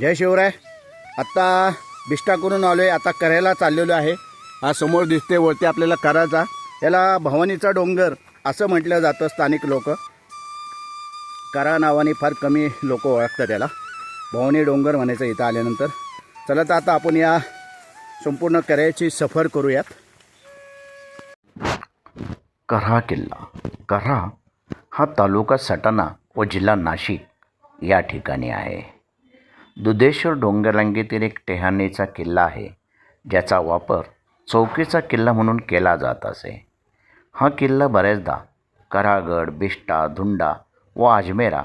जय शिवराय. आत्ता बिष्टा करून आलो आहे आता करायला चाललेलो आहे. हा समोर दिसते वरती आपल्याला करायचा याला भवानीचा डोंगर असं म्हटलं जातं स्थानिक लोक. करा नावाने फार कमी लोक ओळखतात त्याला. भवानी डोंगर म्हणायचं इथं आल्यानंतर. चला तर आता आपण या संपूर्ण करायची सफर करूयात. करा किल्ला. करा हा तालुका सटाणा व जिल्हा नाशिक या ठिकाणी आहे. दुधेश्वर डोंगररांगेतील एक टेहानीचा किल्ला आहे ज्याचा वापर चौकीचा किल्ला म्हणून केला जात असे. हा किल्ला बऱ्याचदा करागड बिष्टा धुंडा व अजमेरा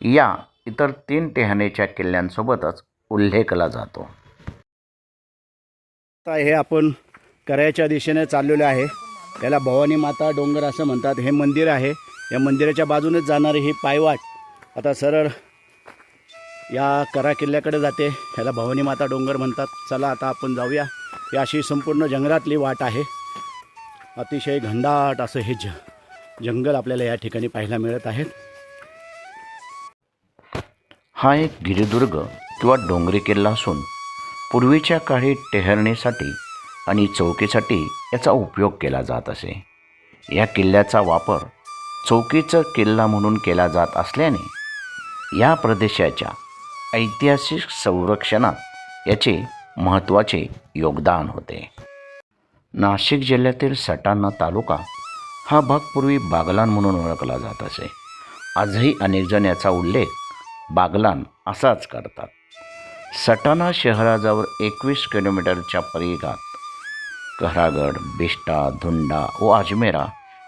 या इतर तीन टेहानीच्या किल्ल्यांसोबतच उल्लेखला जातो. आता हे आपण करायच्या दिशेने चाललेलो आहे. त्याला भवानी माता डोंगर असं म्हणतात. हे मंदिर आहे. या मंदिराच्या बाजूनेच जाणारी ही पायवाट. आता सरळ या करा किल्ल्याकडे जाते. ह्याला भवानी माता डोंगर म्हणतात. चला आता आपण जाऊया. ही अशी संपूर्ण जंगलातली वाट आहे. अतिशय घनदाट असं हे ज जंगल आपल्याला या ठिकाणी पाहायला मिळत आहेत हा एक गिरिदुर्ग किंवा डोंगरी किल्ला असून पूर्वीच्या काळी टेहरणीसाठी आणि चौकीसाठी याचा उपयोग केला जात असे. या किल्ल्याचा वापर चौकीचा किल्ला म्हणून केला जात असल्याने या प्रदेशाच्या ऐतिहासिक संरक्षणात याचे महत्त्वाचे योगदान होते. नाशिक जिल्ह्यातील सटाणा तालुका हा भाग पूर्वी बागलान म्हणून ओळखला जात असे. आजही अनेकजण याचा उल्लेख बागलान असाच करतात. सटाणा शहराजवळ एकवीस किलोमीटरच्या परिघात कहरागड बिष्टा धुंडा व अजमेरा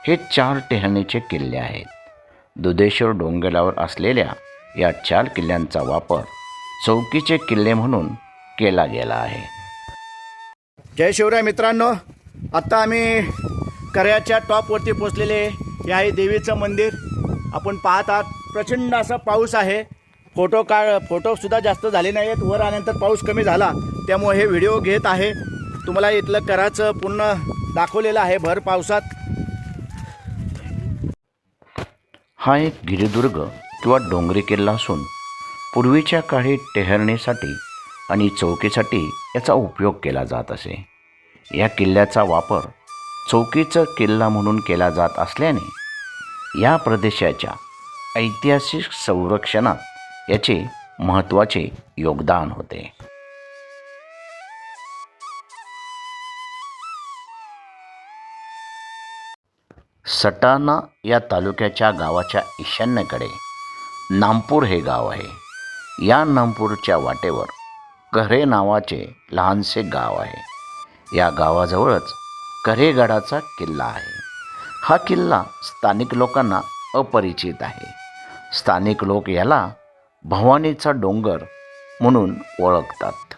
हे चार टेहणीचे किल्ले आहेत. दुधेश्वर डोंगरावर असलेल्या या चार किल्ल्यांचा वापर चौकीचे किल्ले म्हणून केला गेला आहे. जय शिवराय मित्रांनो आत्ता आम्ही कर्याच्या टॉपवरती पोचलेले हे आहे देवीचं मंदिर. आपण पाहत आहात प्रचंड असा पाऊस आहे. फोटो काढ फोटोसुद्धा जास्त झाले नाही आहेत वर आल्यानंतर पाऊस कमी झाला. त्यामुळे हे व्हिडिओ घेत आहे. तुम्हाला इथलं कराचं पूर्ण दाखवलेलं आहे भर पावसात. हा एक गिरिदुर्ग किंवा डोंगरी किल्ला असून पूर्वीच्या काळी टेहरणीसाठी आणि चौकीसाठी याचा उपयोग केला जात असे. या किल्ल्याचा वापर चौकीचा किल्ला म्हणून केला जात असल्याने या प्रदेशाच्या ऐतिहासिक संरक्षणात याचे महत्त्वाचे योगदान होते. सटाणा या तालुक्याच्या गावाच्या ईशान्येकडे नामपूर हे गाव आहे. या नामपूरच्या वाटेवर कऱ्हे नावाचे लहानसे गाव आहे. या गावाजवळच कऱ्हेगडाचा किल्ला आहे. हा किल्ला स्थानिक लोकांना अपरिचित आहे. स्थानिक लोक याला भवानीचा डोंगर म्हणून ओळखतात.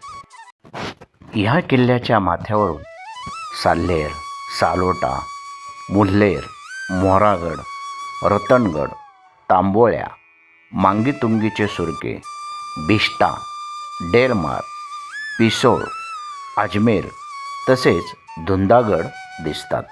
ह्या किल्ल्याच्या माथ्यावरून साल्हेर सालोटा मुल्हेर मोहरागड रतनगड तांबोळ्या मांगीतुंगीचे सुरके बिष्टा डेरमार पिसोळ अजमेर तसेच धुंदागड दिसतात.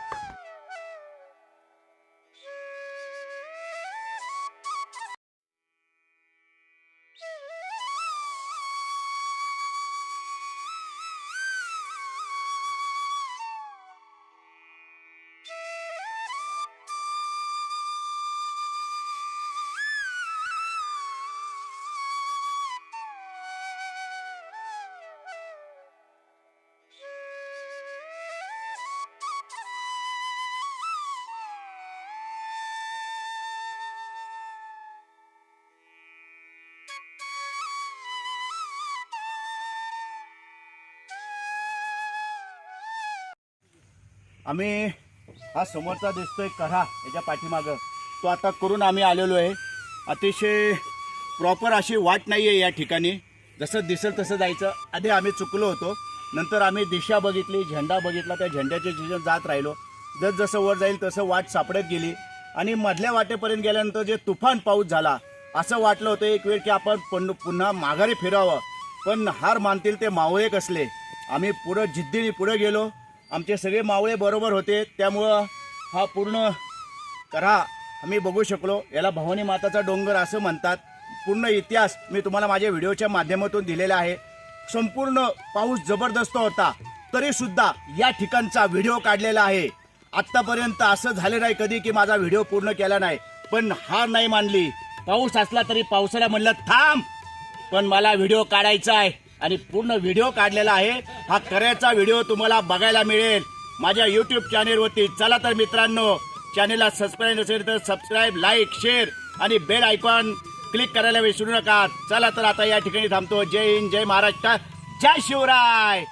आम्ही हा समोरचा दिसतोय कढा याच्या पाठीमागं. तो आता करून आम्ही आलेलो आहे. अतिशय प्रॉपर अशी वाट नाही आहे या ठिकाणी. जसं दिसेल तसं जायचं. आधी आम्ही चुकलो होतो. नंतर आम्ही दिशा बघितली झेंडा बघितला त्या झेंड्याच्या जिजन जात राहिलो. जस जसं वर जाईल तसं वाट सापडत गेली. आणि मधल्या वाटेपर्यंत गेल्यानंतर जे तुफान पाऊस झाला असं वाटलं होतं एक वेळ की आपण पण पुन्हा माघारी फिरावं. पण हार मानतील ते मावळे कसले. आम्ही पुढं जिद्दीने पुढे गेलो. आमचे सगळे मावळे बरोबर होते त्यामुळं हा पूर्ण करा. आम्ही बघू शकलो. याला भवानी माताचा डोंगर असं म्हणतात. पूर्ण इतिहास मी तुम्हाला माझ्या व्हिडिओच्या माध्यमातून दिलेला आहे. संपूर्ण पाऊस जबरदस्त होता. तरी सुद्धा या ठिकाणचा व्हिडिओ काढलेला आहे. आत्तापर्यंत असं झालं नाही कधी की माझा व्हिडिओ पूर्ण केला नाही. पण हार नाही मानली. पाऊस असला तरी पावसाला म्हणलं थांब. पण मला व्हिडिओ काढायचा आहे. आणि पूर्ण व्हिडिओ काढलेला आहे. हा खऱ्याचा व्हिडिओ तुम्हाला बघायला मिळेल. माझ्या युट्यूब चॅनेलवरती चला तर मित्रांनो चॅनेलला सबस्क्राईब नसेल तर सबस्क्राईब लाईक शेअर आणि बेल आयकॉन क्लिक करायला विसरू नका. चला तर आता या ठिकाणी थांबतो. जय हिंद जय महाराष्ट्र. जय शिवराय!